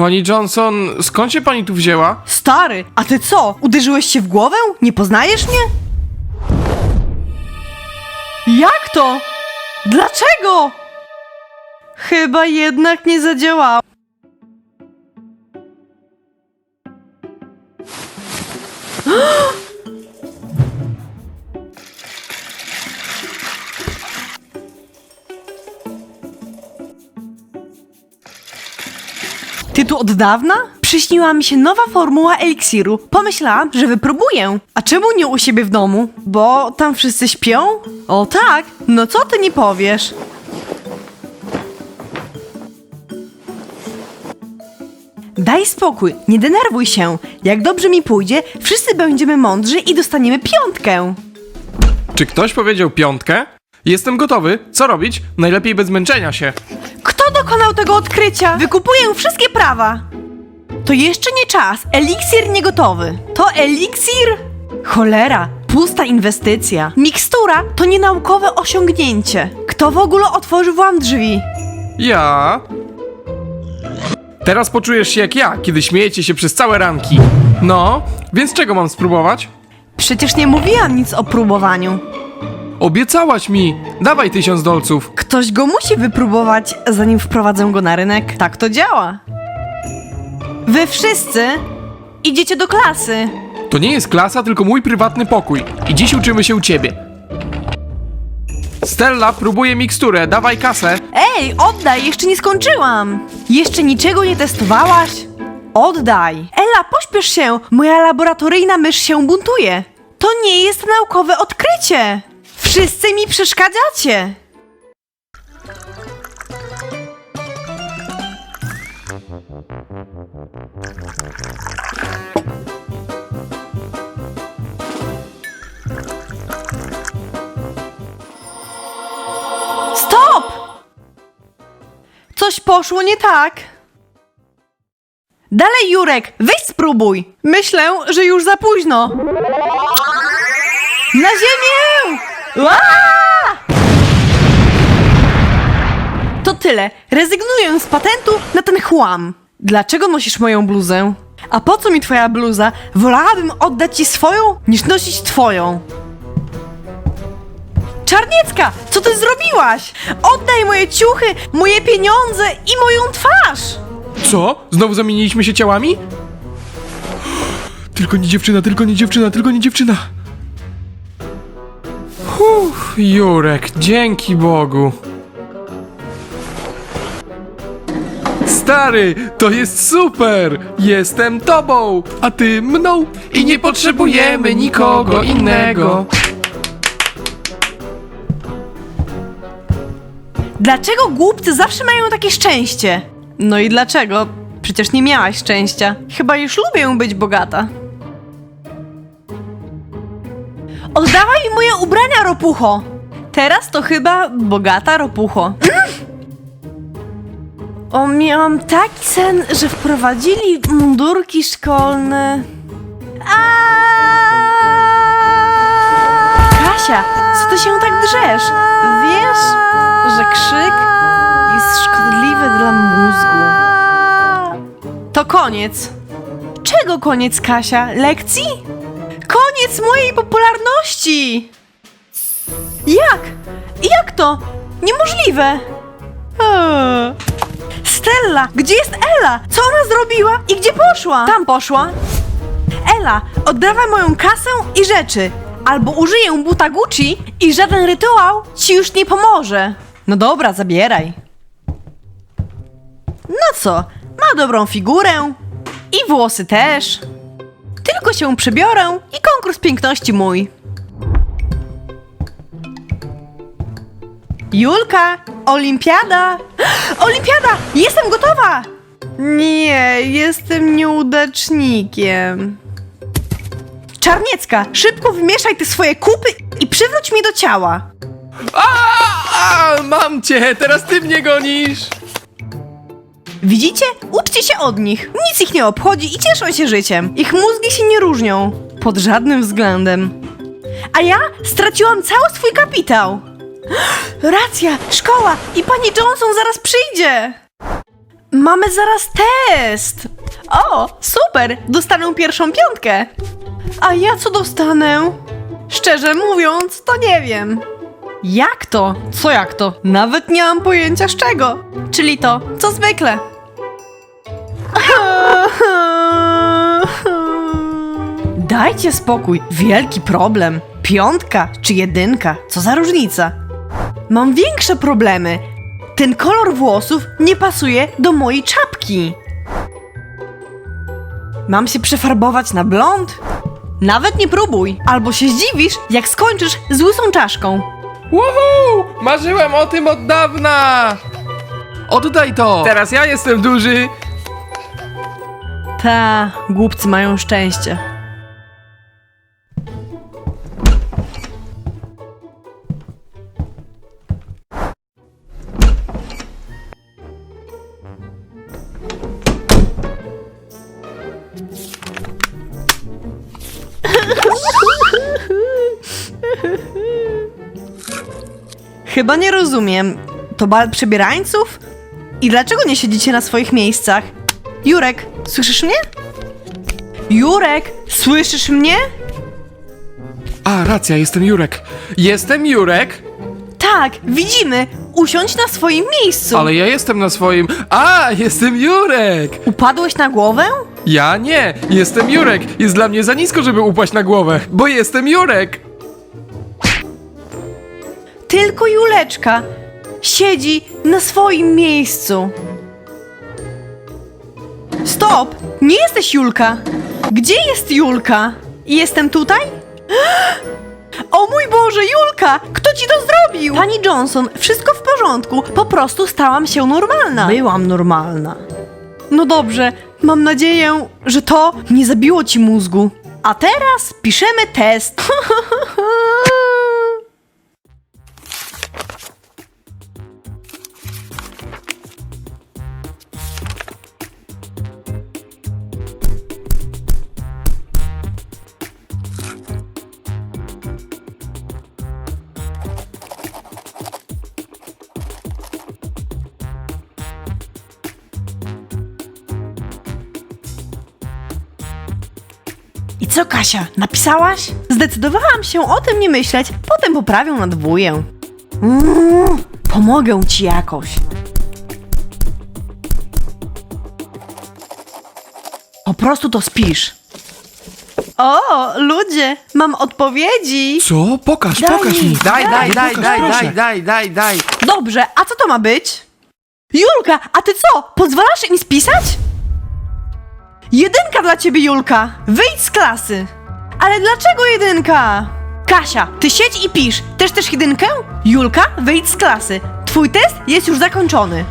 Pani Johnson, skąd się pani tu wzięła? Stary, a ty co? Uderzyłeś się w głowę? Nie poznajesz mnie? Jak to? Dlaczego? Chyba jednak nie zadziałało. Ty tu od dawna? Przyśniła mi się nowa formuła eliksiru. Pomyślałam, że wypróbuję. A czemu nie u siebie w domu? Bo tam wszyscy śpią? O tak? No co ty nie powiesz? Daj spokój, nie denerwuj się. Jak dobrze mi pójdzie, wszyscy będziemy mądrzy i dostaniemy piątkę. Czy ktoś powiedział piątkę? Jestem gotowy. Co robić? Najlepiej bez męczenia się. Kto dokonał tego odkrycia? Wykupuję wszystkie prawa. To jeszcze nie czas. Eliksir niegotowy. To eliksir? Cholera, pusta inwestycja. Mikstura to nienaukowe osiągnięcie. Kto w ogóle otworzył wam drzwi? Ja. Teraz poczujesz się jak ja, kiedy śmiejecie się przez całe ranki. No, więc czego mam spróbować? Przecież nie mówiłam nic o próbowaniu. Obiecałaś mi! Dawaj tysiąc dolców. Ktoś go musi wypróbować, zanim wprowadzę go na rynek. Tak to działa. Wy wszyscy idziecie do klasy. To nie jest klasa, tylko mój prywatny pokój. I dziś uczymy się u ciebie. Stella, próbuje miksturę, dawaj kasę. Ej, oddaj, jeszcze nie skończyłam. Jeszcze niczego nie testowałaś? Oddaj. Ela, pośpiesz się, moja laboratoryjna mysz się buntuje. To nie jest naukowe odkrycie. Wszyscy mi przeszkadzacie. Stop! Coś poszło nie tak. Dalej, Jurek, weź spróbuj. Myślę, że już za późno. Na ziemię! Ła! To tyle. Rezygnuję z patentu na ten chłam. Dlaczego nosisz moją bluzę? A po co mi twoja bluza? Wolałabym oddać ci swoją, niż nosić twoją. Czarniecka, co ty zrobiłaś? Oddaj moje ciuchy, moje pieniądze i moją twarz! Co? Znowu zamieniliśmy się ciałami? Tylko nie dziewczyna, tylko nie dziewczyna, tylko nie dziewczyna. Jurek, dzięki Bogu. Stary, to jest super! Jestem tobą, a ty mną i nie potrzebujemy nikogo innego. Dlaczego głupcy zawsze mają takie szczęście? No i dlaczego? Przecież nie miałaś szczęścia. Chyba już lubię być bogata. Oddawaj mi moje ubrania, ropucho! Teraz to chyba bogata ropucho. O, miałam taki sen, że wprowadzili mundurki szkolne. Kasia, co ty się tak drzesz? Wiesz, że krzyk jest szkodliwy dla mózgu. To koniec. Czego koniec, Kasia? Lekcji? Koniec mojej popularności! Jak? Jak to? Niemożliwe! Eee. Stella, gdzie jest Ela? Co ona zrobiła i gdzie poszła? Tam poszła. Ela, oddawaj moją kasę i rzeczy. Albo użyję buta Gucci i żaden rytuał ci już nie pomoże. No dobra, zabieraj. No co, ma dobrą figurę i włosy też. Tylko się przebiorę i konkurs piękności mój. Julka, olimpiada! Olimpiada! Jestem gotowa! Nie, jestem nieudacznikiem. Czarniecka, szybko wymieszaj te swoje kupy i przywróć mnie do ciała. A, a, mam cię, teraz ty mnie gonisz. Widzicie? Uczcie się od nich. Nic ich nie obchodzi i cieszą się życiem. Ich mózgi się nie różnią. Pod żadnym względem. A ja straciłam cały swój kapitał. Racja, szkoła i pani Johnson zaraz przyjdzie. Mamy zaraz test! O, super! Dostanę pierwszą piątkę! A ja co dostanę? Szczerze mówiąc, to nie wiem. Jak to? Co jak to? Nawet nie mam pojęcia z czego. Czyli to, co zwykle. Dajcie spokój, wielki problem. Piątka czy jedynka, co za różnica? Mam większe problemy. Ten kolor włosów nie pasuje do mojej czapki. Mam się przefarbować na blond? Nawet nie próbuj, albo się zdziwisz, jak skończysz z łysą czaszką. Woohoo! Marzyłem o tym od dawna! Oddaj to! Teraz ja jestem duży! Ta, głupcy mają szczęście. Chyba nie rozumiem. To bal przebierańców? I dlaczego nie siedzicie na swoich miejscach? Jurek, słyszysz mnie? Jurek, słyszysz mnie? A, racja, jestem Jurek. Jestem Jurek, Tak, widzimy. Usiądź na swoim miejscu. ale ja jestem na swoim... A, jestem Jurek! Upadłeś na głowę? Ja nie, jestem Jurek. Jest dla mnie za nisko, żeby upaść na głowę, bo jestem Jurek. Tylko Juleczka siedzi na swoim miejscu. Stop! Nie jesteś Julka! Gdzie jest Julka? Jestem tutaj? O mój Boże, Julka! Kto ci to zrobił? Pani Johnson, wszystko w porządku. Po prostu stałam się normalna. Byłam normalna. No dobrze, mam nadzieję, że to nie zabiło ci mózgu. A teraz piszemy test. co, Kasia, napisałaś? Zdecydowałam się o tym nie myśleć, potem poprawią na dwóję. Mm, pomogę ci jakoś. Po prostu to spisz. O, ludzie, mam odpowiedzi. Co? Pokaż, Daj pokaż mi. mi. Daj, daj, daj, pokaż, daj, proszę. daj, daj, daj, daj. Dobrze, a co to ma być? Julka, a ty co? Pozwalasz im spisać? Jedynka dla ciebie, Julka. Wyjdź z klasy. Ale dlaczego jedynka? Kasia, ty siedź i pisz. Też też jedynkę? Julka, wyjdź z klasy. Twój test jest już zakończony.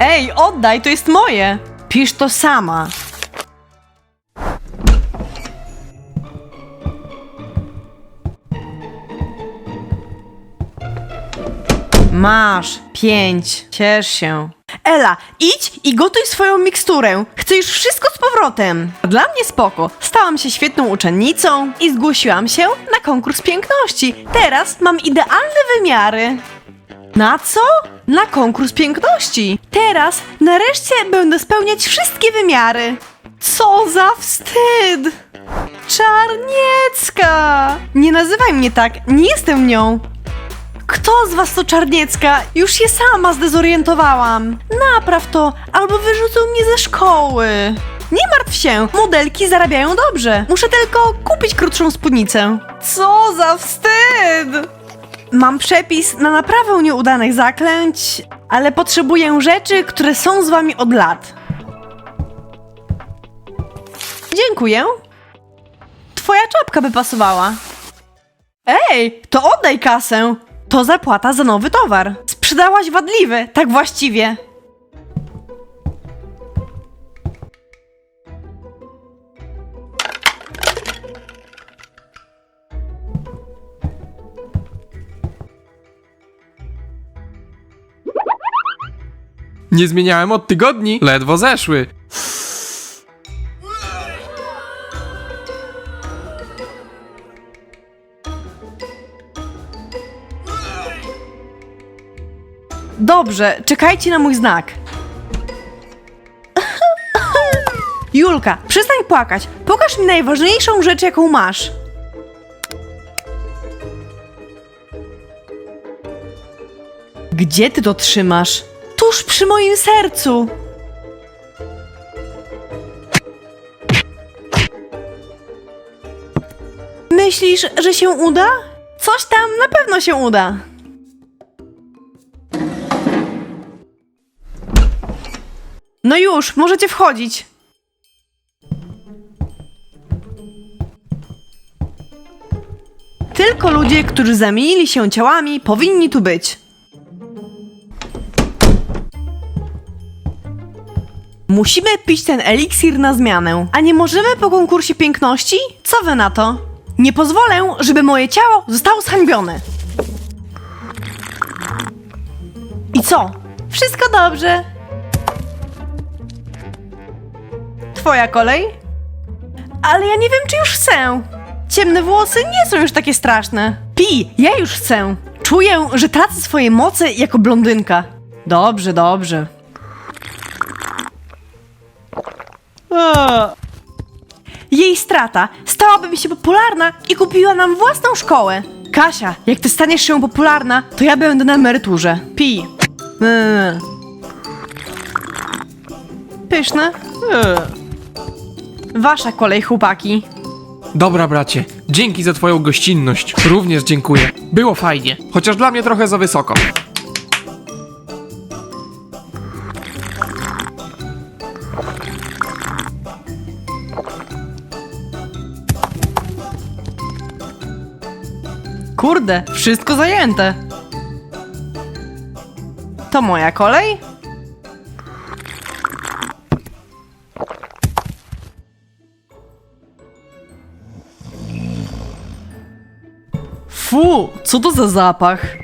Ej, oddaj, to jest moje. Pisz to sama. Masz pięć. Ciesz się. Ela, idź i gotuj swoją miksturę. Chcę już wszystko z powrotem. Dla mnie spoko. Stałam się świetną uczennicą i zgłosiłam się na konkurs piękności. Teraz mam idealne wymiary. Na co? Na konkurs piękności. Teraz nareszcie będę spełniać wszystkie wymiary. Co za wstyd! Czarniecka! Nie nazywaj mnie tak, nie jestem nią. Kto z was to Czarniecka? Już się sama zdezorientowałam. Napraw to, albo wyrzucą mnie ze szkoły. Nie martw się, modelki zarabiają dobrze. Muszę tylko kupić krótszą spódnicę. Co za wstyd! Mam przepis na naprawę nieudanych zaklęć, ale potrzebuję rzeczy, które są z wami od lat. Dziękuję. Twoja czapka by pasowała. Ej, to oddaj kasę. To zapłata za nowy towar. Sprzedałaś wadliwy, tak właściwie. Nie zmieniałem od tygodni, ledwo zeszły. Dobrze, czekajcie na mój znak. Julka, przestań płakać. Pokaż mi najważniejszą rzecz, jaką masz. Gdzie ty to trzymasz? Tuż przy moim sercu. Myślisz, że się uda? Coś tam na pewno się uda. No już, możecie wchodzić. Tylko ludzie, którzy zamienili się ciałami, powinni tu być. Musimy pić ten eliksir na zmianę. A nie możemy po konkursie piękności? Co wy na to? Nie pozwolę, żeby moje ciało zostało zhańbione. I co? Wszystko dobrze. Twoja kolej? Ale ja nie wiem, czy już chcę. Ciemne włosy nie są już takie straszne. Pi, ja już chcę. Czuję, że tracę swoje moce jako blondynka. Dobrze, dobrze. Jej strata. Stałabym się popularna i kupiła nam własną szkołę. Kasia, jak ty staniesz się popularna, to ja będę na emeryturze. Pi. Mm. Pyszne. Mm. Wasza kolej, chłopaki. Dobra, bracie, dzięki za twoją gościnność. Również dziękuję. Było fajnie, chociaż dla mnie trochę za wysoko. Kurde, wszystko zajęte. To moja kolej? Fu, co to za zapach?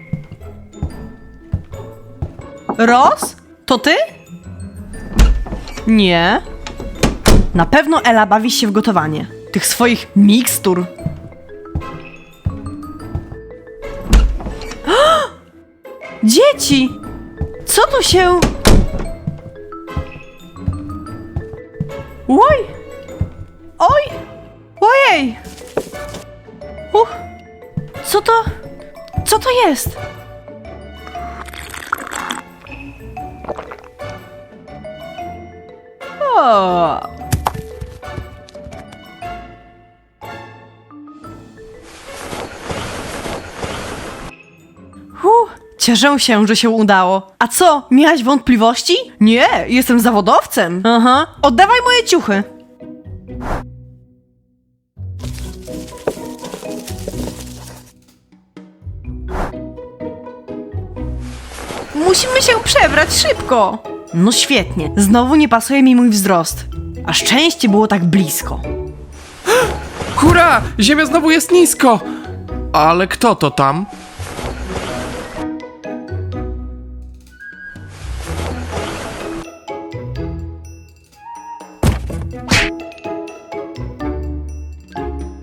Ros? To ty? Nie. Na pewno Ela bawi się w gotowanie. Tych swoich mikstur. Dzieci! Co tu się... Oj! Oj! To jest? O! Huh, cieszę się, że się udało. A co, miałaś wątpliwości? Nie, jestem zawodowcem. Aha, oddawaj moje ciuchy. Musimy się przebrać szybko. No świetnie, znowu nie pasuje mi mój wzrost. A szczęście było tak blisko. Hurra! Ziemia znowu jest nisko! Ale kto to tam?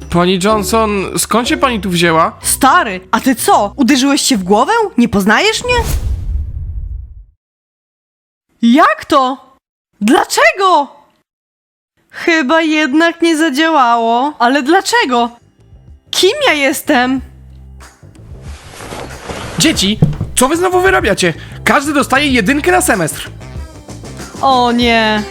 Pani Johnson, skąd się pani tu wzięła? Stary, a ty co? Uderzyłeś się w głowę? Nie poznajesz mnie? Jak to? Dlaczego? Chyba jednak nie zadziałało. Ale dlaczego? Kim ja jestem? Dzieci, co wy znowu wyrabiacie? Każdy dostaje jedynkę na semestr. O nie.